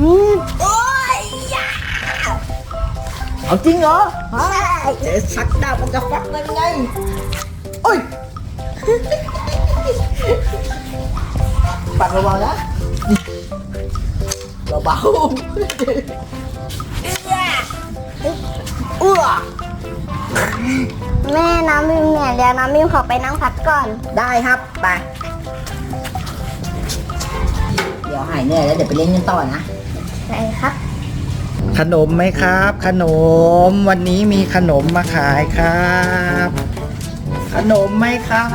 อืมโอ้ยยาเอาจริงเหรอฮะเจ๊ชักดาบมันจะฟักได้ไงโอ้ยปัดระวังนะเบาๆเอื้อแม่น้ำมิมเนี่ยเดี๋ยวน้ำมิมขอไปนั่งพักก่อน ได้ครับไป เดี๋ยวหายเหนื่อยแล้วเดี๋ยวไปเล่นกันต่อนะ ไปครับ ขนมไหมครับ ขนมวันนี้มีขนมมาขายครับ ขนมไหมครั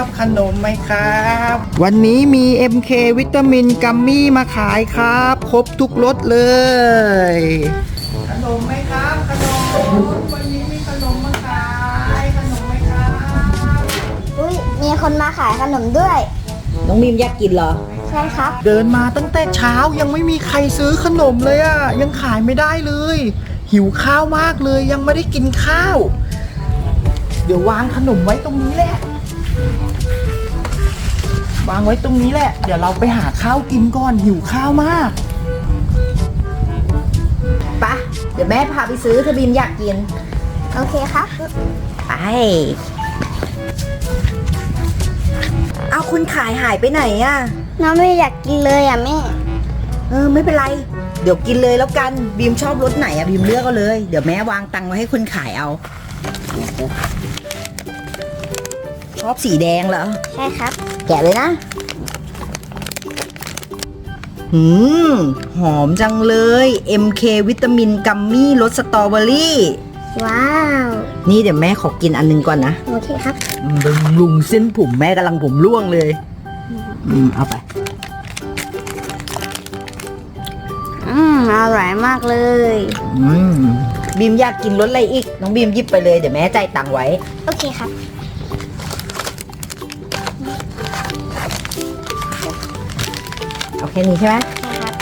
บ ขนมไหมครับ วันนี้มี MK วิตามินกัมมี่มาขายครับ ครบทุกรสเลย ขนมไหมครับ ขนมวันนี้มีขนมมาขายขนมไหมครับ อุ้ยมีคนมาขายขนมด้วย น้องมิมอยากกินเหรอใช่ครับ เดินมาตั้งแต่เช้ายังไม่มีใครซื้อขนมเลยอะ่ะยังขายไม่ได้เลย หิวข้าวมากเลยยังไม่ได้กินข้าว เดี๋ยววางขนมไว้ตรงนี้แหละ วางไว้ตรงนี้แหละ เดี๋ยวเราไปหาข้าวกินก่อนหิวข้าวมากปะเดี๋ยวแม่พาไปซื้อถ้าบีมอยากกิน โอเคครับ ไป เอาคุณขายหายไปไหนอะ น้ำมิมอยากกินเลยอะแม่ เออไม่เป็นไร เดี๋ยวกินเลยแล้วกันบีมชอบรสไหนอะบีมเลือกเอาเลย เดี๋ยวแม่วางตังค์ไว้ให้คนขายเอา ชอบสีแดงเหรอ ใช่ครับ แกะเลยนะ หืม หอมจังเลย MK วิตามินกัมมี่รสสตรอเบอรี่ ว้าว นี่เดี๋ยวแม่ขอกินอันหนึงก่อนนะ โอเคครับ บำรุงเส้นผมแม่กำลังผมร่วงเลย อืม เอาไป อืม อร่อยมากเลย อืมบีมอยากกินรสอะไรอีก น้องบีมหยิบไปเลย เดี๋ยวแม่จ่ายตังค์ไว้ โอเคครับ เอาแค่นี้ใช่ไหมใช่ครับ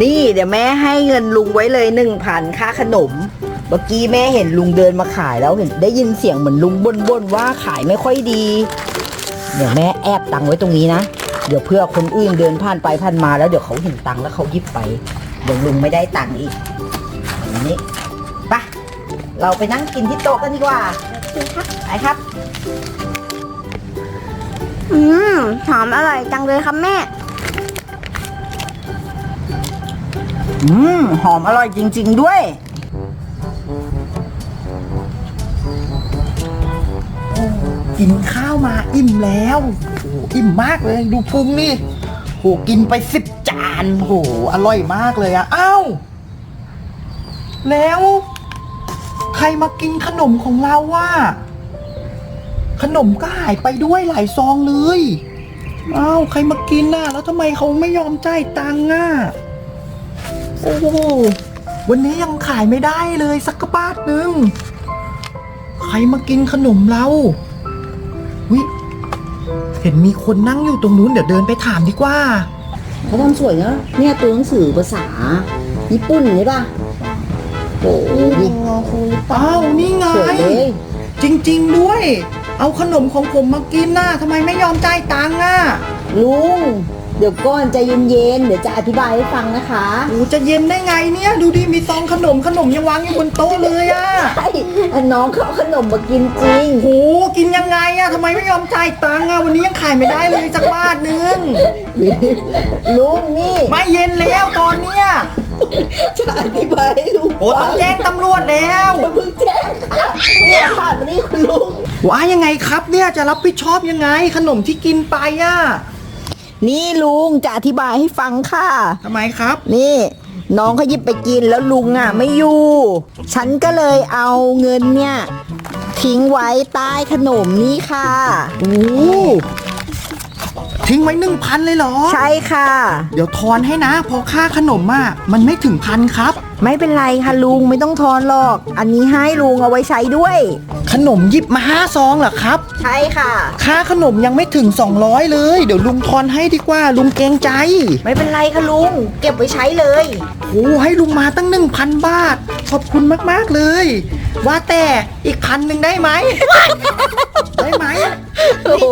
นี่เดี๋ยวแม่ให้เงินลุงไว้เลยหนึ่งพันค่าขนม เมื่อกี้แม่เห็นลุงเดินมาขายแล้วเห็นได้ยินเสียงเหมือนลุงบ่นๆว่าขายไม่ค่อยดี เดี๋ยวแม่แอบตังค์ไว้ตรงนี้นะ เดี๋ยวเพื่อคนอื่นเดินผ่านไปผ่านมาแล้วเดี๋ยวเขาเห็นตังค์แล้วเขาหยิบไป เดี๋ยวลุงไม่ได้ตังค์อีกอย่างนี้ไปะเราไปนั่งกินที่โต๊ะกันดีกว่าโอเคครับไปครับอืมหอมอร่อยจังเลยครับแม่ อืม หอมอร่อยจริง ๆ ด้วย กินข้าวมาอิ่มแล้วโอ้โหอิ่มมากเลยดูพุงนี่โหกินไปสิบจานโหอร่อยมากเลยอะอ้าวแล้ว ใครมากินขนมของเราว่า ขนมก็หายไปด้วยหลายซองเลยอ้าวใครมากินน่ะ แล้วทำไมเขาไม่ยอมจ่ายตังค์อะโอ้โหวันนี้ยังขายไม่ได้เลยสักกระบาทหนึ่ง ใครมากินขนมเราวิเห็นมีคนนั่งอยู่ตรงนู้นเดี๋ยวเดินไปถามดีกว่า เขาทำสวยเนอะเนี่ยตัวหนังสือภาษา ญี่ปุ่นใช่ป่ะโอ้โหนี่เป็นโงคูหรือเปล่าอ้าวนี่ไง สวยเลยจริง ๆ ด้วย เอาขนมของผมมากินน่ะทำไมไม่ยอมจ่ายตังค์อะ ลุง เดี๋ยวก่อนใจเย็นๆ เดี๋ยวจะอธิบายให้ฟังนะคะโอ้จะเย็นได้ไงเนี่ย ดูดิมีซองขนมขนมยังวางอยู่บนโต๊ะเลยอะใช่น้องเขาเอาขนมมากินจริง โหกินยังไงอะทำไมไม่ยอมจ่ายตังค์อะวันนี้ยังขายไม่ได้เลยสักบาทหนึงลุงนี่ไม่เย็นแล้วตอนเนี้ยจะอธิบายให้ลุงโอ้ต้องแจ้งตำรวจแล้วอย่าเพิ่งแจ้งค่ะเนี่ยค่ะมานี่คุณลุงว่ายังไงครับเนี่ยจะรับผิดชอบยังไง ขนมที่กินไปอะ นี่ลุงจะอธิบายให้ฟังค่ะ ทำไมครับ นี่ น้องเขาหยิบไปกินแล้วลุงอะไม่อยู่ ฉันก็เลยเอาเงินเนี่ย ทิ้งไว้ใต้ขนมนี่ค่ะ โอ้ทิ้งไว้หนึ่งพันเลยเหรอ ใช่ค่ะ เดี๋ยวทอนให้นะเพอค่าขนมอะมันไม่ถึงพันครับ ไม่เป็นไรค่ะลุงไม่ต้องทอนหรอก อันนี้ให้ลุงเอาไว้ใช้ด้วย ขนมหยิบมาห้าซองเหรอครับ ใช่ค่ะ ค่าขนมยังไม่ถึง 200 เลย เดี๋ยวลุงทอนให้ดีกว่าลุงเกรงใจไม่เป็นไรค่ะลุง เก็บไว้ใช้เลย โอ้ให้ลุงมาตั้ง 1,000 บาท ขอบคุณมาก ๆ เลย ว่าแต่อีกพันหนึ่งได้ไหม ได้ไหม โอ้โห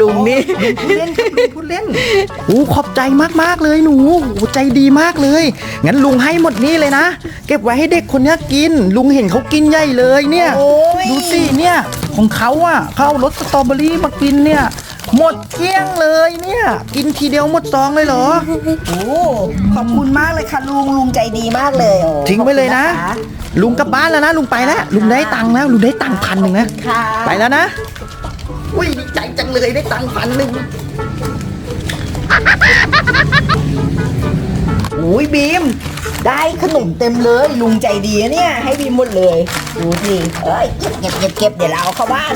ลุงนี่พูดเล่นครับลุงพูดเล่นโอ้ขอบใจมากๆเลยหนูโอ้ใจดีมากเลย งั้นลุงให้หมดนี่เลยนะ เก็บไว้ให้เด็กคนเนี้ยกิน ลุงเห็นเขากินใหญ่เลยเนี่ยโอ้ยดูสิเนี่ย ของเขาอะเขาเอารสสตรอเบอรี่มากินเนี่ย หมดเกลี้ยงเลยเนี่ย กินทีเดียวหมดซองเลยเหรอ โอ้ขอบคุณมากเลยค่ะลุงลุงใจดีมากเลยโอ้ทิ้งไว้เลยนะขอบคุณคลุงกลับบ้านแล้วนะ ลุงไปแล้ว ลุงได้ตังค์แล้วลุงได้ตังค์พันหนึ่งนะค่ะไปแล้วนะ อุ้ยดีใจจังเลยได้ตังค์พันหนึ่งโอ้ยบีม ได้ขนมเต็มเลย ลุงใจดีนะเนี่ย ให้บีมหมดเลย ดูสิเอ้ยเก็บเก็บเก็บเก็บเดี๋ยวเราเอาเข้าบ้าน